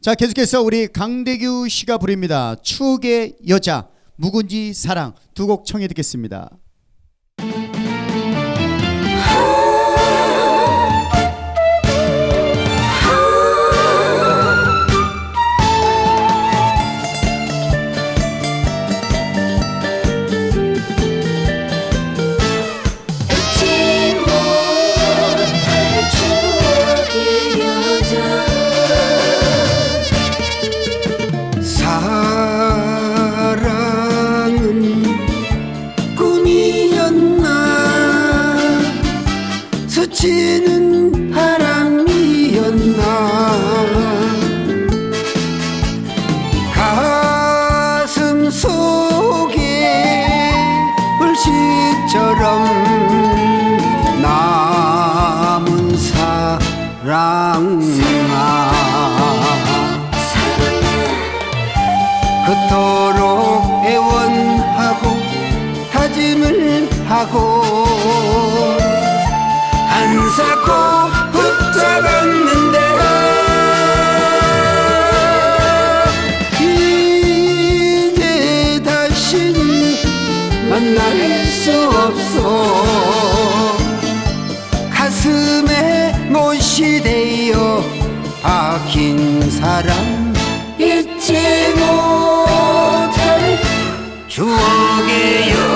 자 계속해서 우리 강대규 씨가 부릅니다. 추억의 여자 묵은지 사랑 두 곡 청해 듣겠습니다. 스치는 바람이었나. 가슴 속에 불씨처럼 남은 사랑아. 그토록 애원하고 다짐을 하고 만날 수 없어. 가슴에 못이 되어 박힌 사람 잊지 못할 추억의 여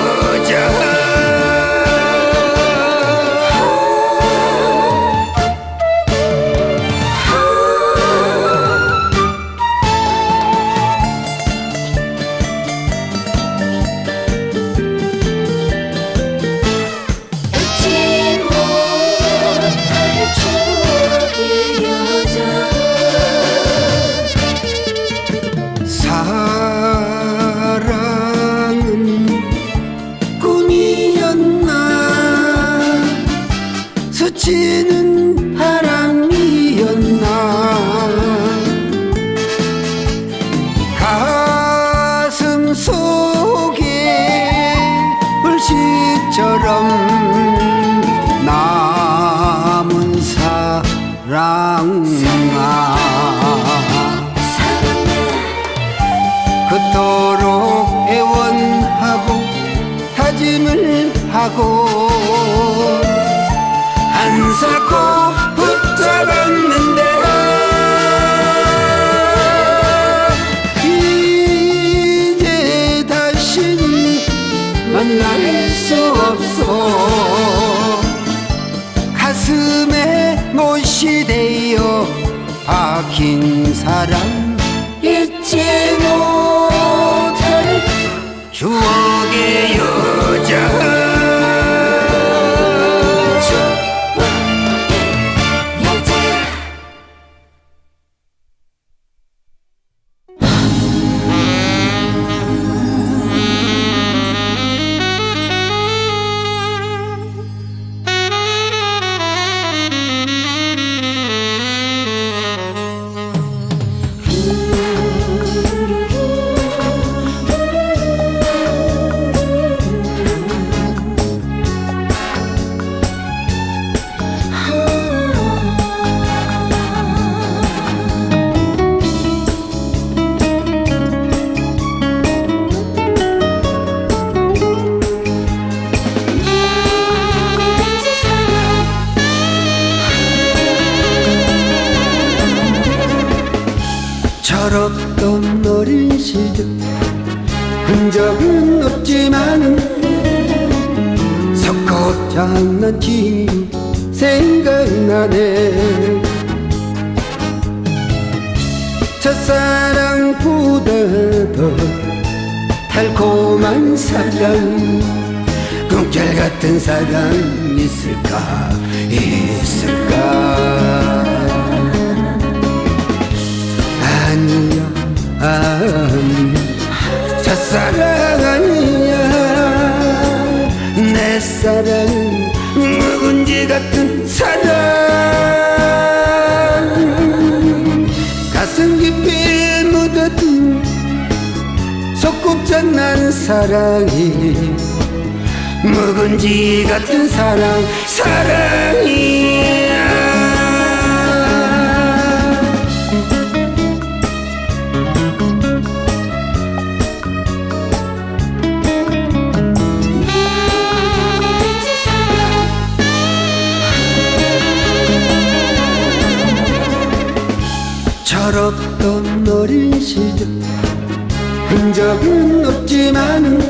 스치는 바람이었나. 가슴 속에 불씨처럼 남은 사랑아. 그토록 애원하고 다짐을 하고 사람 잊지 못할 추억 섞어장난 친구 생각나네. 첫사랑보다 더 달콤한 사랑 꿈결 같은 사랑 있을까? 있을까? 아니야 아니야 첫사랑 아니야 내 사랑은 묵은지 같은 사랑. 가슴 깊이 묻어둔 소꿉장난 사랑이 묵은지 같은 사랑 사랑이 철없던 어린 시절 흔적은 없지만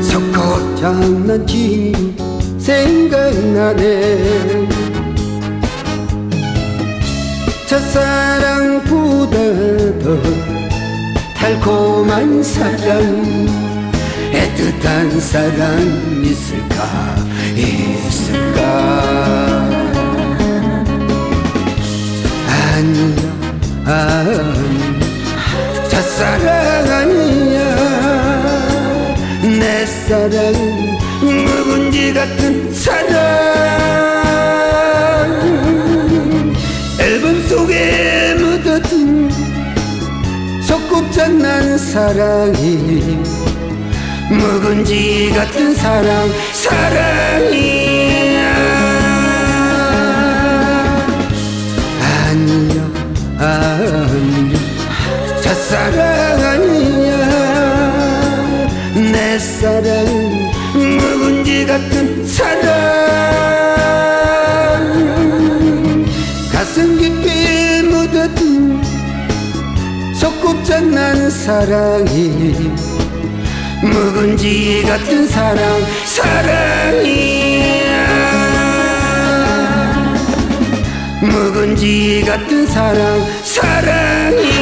석고 장난친 생각나네. 첫사랑보다 더 달콤한 사랑 애틋한 사랑 있을까? 있을까 아니야. 아니야 첫사랑 아니야. 내 사랑은 묵은지 같은 사랑. 앨범 속에 묻어둔 소꿉장 난 사랑이 묵은지 같은 사랑 사랑이 아니야. 첫사랑 아니야. 내 사랑은 묵은지 같은 사랑. 가슴 깊이 묻어둔 소꿉장난 사랑이 묵은지 같은 사랑. 사랑이 묵은지 같은 사랑 사랑이야